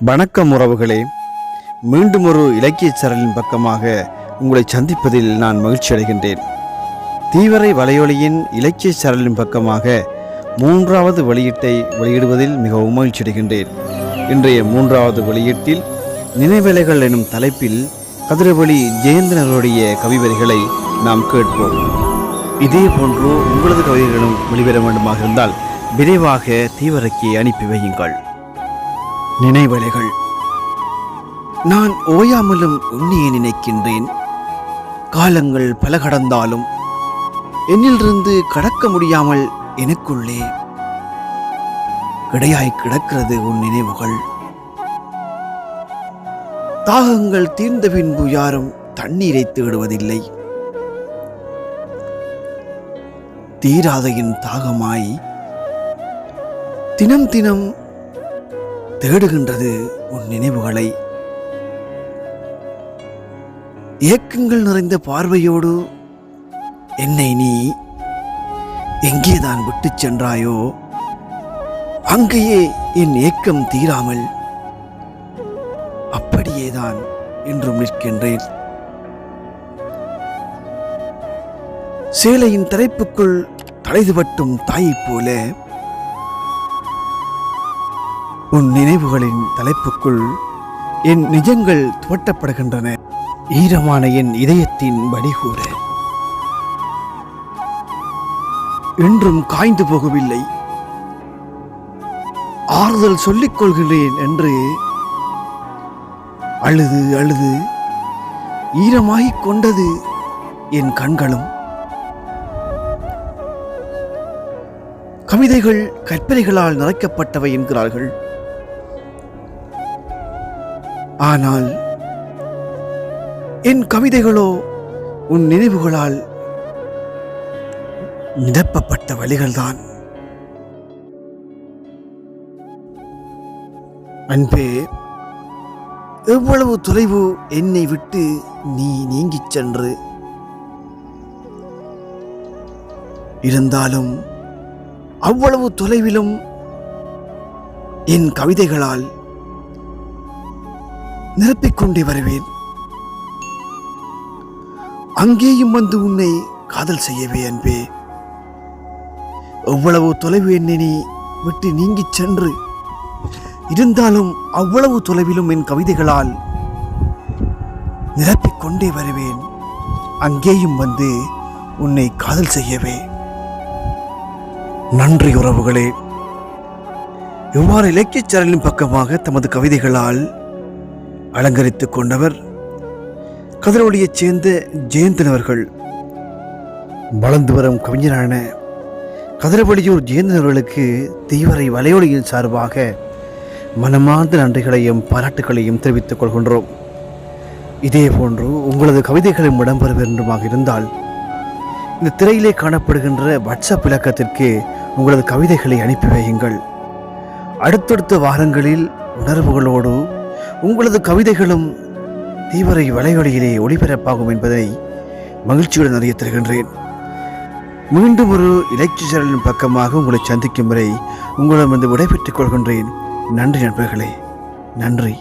வணக்கம் உறவுகளே. மீண்டும் ஒரு இலக்கிய சரலின் பக்கமாக உங்களை சந்திப்பதில் நான் மகிழ்ச்சி அடைகின்றேன். தீவரை வலையொலியின் இலக்கிய சரலின் பக்கமாக மூன்றாவது வெளியீட்டை வெளியிடுவதில் மிகவும் மகிழ்ச்சி அடைகின்றேன். இன்றைய மூன்றாவது வெளியீட்டில் நினைவலைகள் எனும் தலைப்பில் கதிரவழி ஜெயந்தனருடைய கவிவரிகளை நாம் கேட்போம். இதே போன்று உங்களது கவிதைகளும் வெளிவர வேண்டுமாக இருந்தால் விரைவாக தீவிரக்கு அனுப்பி வையுங்கள். நினைவலைகள். நான் ஓயாமலும் உன்னையே நினைக்கின்றேன். காலங்கள் பல கடந்தாலும் என்னிலிருந்து கடக்க முடியாமல் எனக்குள்ளே கிடையாய் கிடக்கிறது உன் நினைவுகள். தாகங்கள் தீர்ந்த பின்பு யாரும் தண்ணீரை தேடுவதில்லை. தீராதையின் தாகமாய் தினம் தினம் தேடுகின்றது உன் நினைவுகளை. ஏக்கங்கள் நிறைந்த பார்வையோடு என்னை நீ எங்கேதான் விட்டு சென்றாயோ அங்கேயே என் ஏக்கம் தீராமல் அப்படியேதான் என்றும் நிற்கின்றேன். சேலையின் தலைப்புக்குள் தலைதுபட்டும் தாயைப் போல உன் நினைவுகளின் தலைப்புக்குள் என் நிஜங்கள் துவட்டப்படுகின்றன. ஈரமான என் இதயத்தின் வடிகூற. என்றும் காய்ந்து போகவில்லை. ஆறுதல் சொல்லிக் கொள்கிறேன் என்று அழுது அழுது ஈரமாகிக் கொண்டது என் கண்களும். கவிதைகள் கற்பனைகளால் நிறைக்கப்பட்டவை என்கிறார்கள். ஆனால் என் கவிதைகளோ உன் நினைவுகளால் நிரப்பப்பட்ட வழிகள்தான். அன்பே எவ்வளவு தொலைவு என்னை விட்டு நீ நீங்கிச் சென்று? இருந்தாலும் அவ்வளவு தொலைவிலும் என் கவிதைகளால் நிரப்பிக்கொண்டே வருவேன். அங்கேயும் வந்து உன்னை காதல் செய்யவே அன்பே. எவ்வளவு தொலைவு என்னை நீ விட்டு நீங்கிச் சென்று இருந்தாலும் அவ்வளவு தொலைவிலும் என் கவிதைகளால் நிரப்பிக் கொண்டே வருவேன். அங்கேயும் வந்து உன்னை காதல் செய்யவே. நன்றி உறவுகளே. இவ்வாறு இலக்கியச் சரலின் பக்கமாக தமது கவிதைகளால் அலங்கரித்துக் கொண்டவர். கதிரொலியைச் சேர்ந்த ஜெயந்தன் அவர்கள். வளர்ந்து வரும் கவிஞரான கதிரவழியூர் ஜெயந்தன் அவர்களுக்கு வலையொலியின் சார்பாக மனமார்ந்த நன்றிகளையும் பாராட்டுகளையும் தெரிவித்துக் கொள்கின்றோம். இதே போன்று உங்களது கவிதைகளும் இடம்பெற வேண்டுமாக இருந்தால் இந்த திரையிலே காணப்படுகின்ற வாட்ஸ்அப் இலக்கத்திற்கு உங்களது கவிதைகளை அனுப்பி வையுங்கள். அடுத்தடுத்த வாரங்களில் உணர்வுகளோடு உங்களது கவிதைகளும் தீவிரை வலைவழியிலே ஒளிபரப்பாகும் என்பதை மகிழ்ச்சியுடன் அறிய தருகின்றேன் மீண்டும் ஒரு இலக்கிய பக்கமாக உங்களை சந்திக்கும் வரை உங்களிடமிருந்து விடைபெற்றுக் கொள்கின்றேன். நன்றி நண்பர்களே. நன்றி.